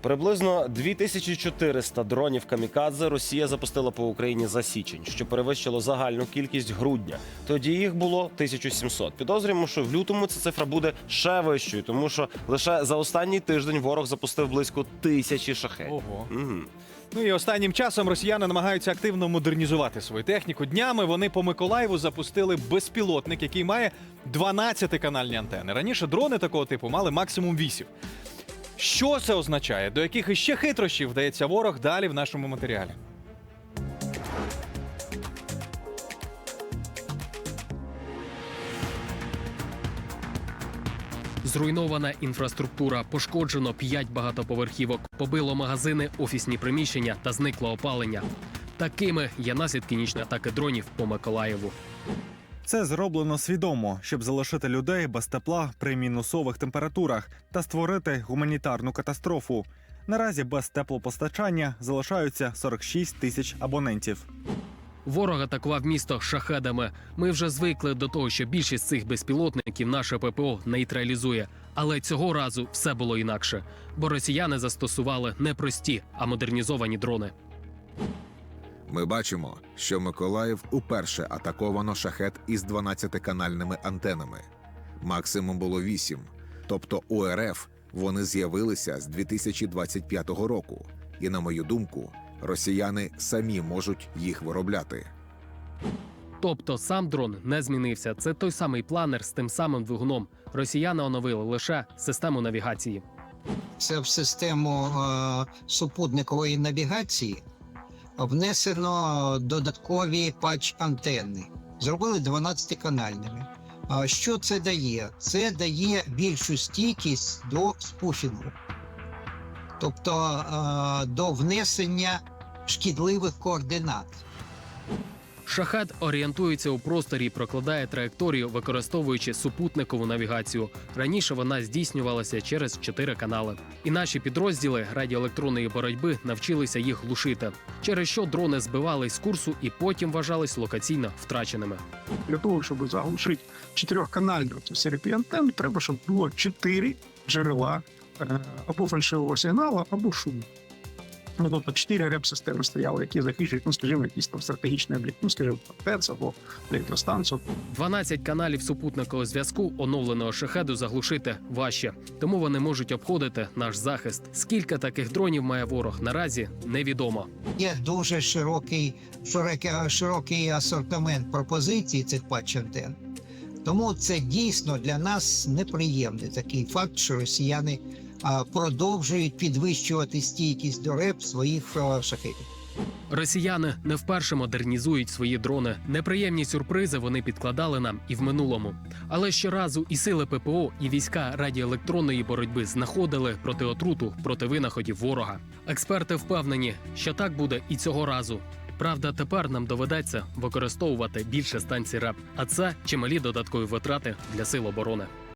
Приблизно 2400 дронів камікадзе Росія запустила по Україні за січень, що перевищило загальну кількість грудня. Тоді їх було 1700. Підозрюємо, що в лютому ця цифра буде ще вищою, тому що лише за останній тиждень ворог запустив близько тисячі шахетів. Ого. Мгм. Ну і останнім часом росіяни намагаються активно модернізувати свою техніку. Днями вони по Миколаєву запустили безпілотник, який має 12 канальні антени. Раніше дрони такого типу мали максимум 8. Що це означає? До яких іще хитрощів вдається ворог далі в нашому матеріалі? Зруйнована інфраструктура, пошкоджено 5 багатоповерхівок, побило магазини, офісні приміщення та зникло опалення. Такими є наслідки нічної атаки дронів по Миколаєву. Це зроблено свідомо, щоб залишити людей без тепла при мінусових температурах та створити гуманітарну катастрофу. Наразі без теплопостачання залишаються 46 тисяч абонентів. Ворог атакував місто шахедами. Ми вже звикли до того, що більшість цих безпілотників наше ППО нейтралізує. Але цього разу все було інакше, бо росіяни застосували не прості, а модернізовані дрони. Ми бачимо, що Миколаїв уперше атаковано шахет із 12-канальними антенами. Максимум було 8. Тобто у РФ вони з'явилися з 2025 року. І, на мою думку, росіяни самі можуть їх виробляти. Тобто сам дрон не змінився. Це той самий планер з тим самим двигуном. Росіяни оновили лише систему навігації. це в систему е, супутникової навігації внесено додаткові патч антенни. Зробили 12-канальними. А що це дає? Це дає більшу стійкість до спуфінгу, тобто е, до внесення шкідливих координат. Шахет орієнтується у просторі, і прокладає траєкторію, використовуючи супутникову навігацію. Раніше вона здійснювалася через чотири канали. І наші підрозділи радіоелектронної боротьби навчилися їх глушити, через що дрони збивались з курсу і потім вважались локаційно втраченими. для того, щоб заглушити чотирьохканальну цю серію антенн, треба, щоб було чотири джерела е, або фальшивого сигналу, або шуму. Ну, тобто чотири реп-системи стояли, які захищують, ну, скажімо, якийсь там стратегічний об'єкт, ну, скажімо, ТЕЦ або електростанцію. 12 каналів супутникового зв'язку оновленого шахеду заглушити важче, тому вони можуть обходити наш захист. Скільки таких дронів має ворог наразі невідомо. Є дуже широкий, широкий, широкий асортимент пропозицій цих патчантен. Тому це дійсно для нас неприємний такий факт, що росіяни продовжують підвищувати стійкість до РЕП своїх шахетів. Росіяни не вперше модернізують свої дрони. Неприємні сюрпризи вони підкладали нам і в минулому. Але щоразу і сили ППО, і війська радіоелектронної боротьби знаходили проти отруту проти винаходів ворога. Експерти впевнені, що так буде і цього разу. Правда, тепер нам доведеться використовувати більше станцій РЕП, а це чималі додаткові витрати для сил оборони.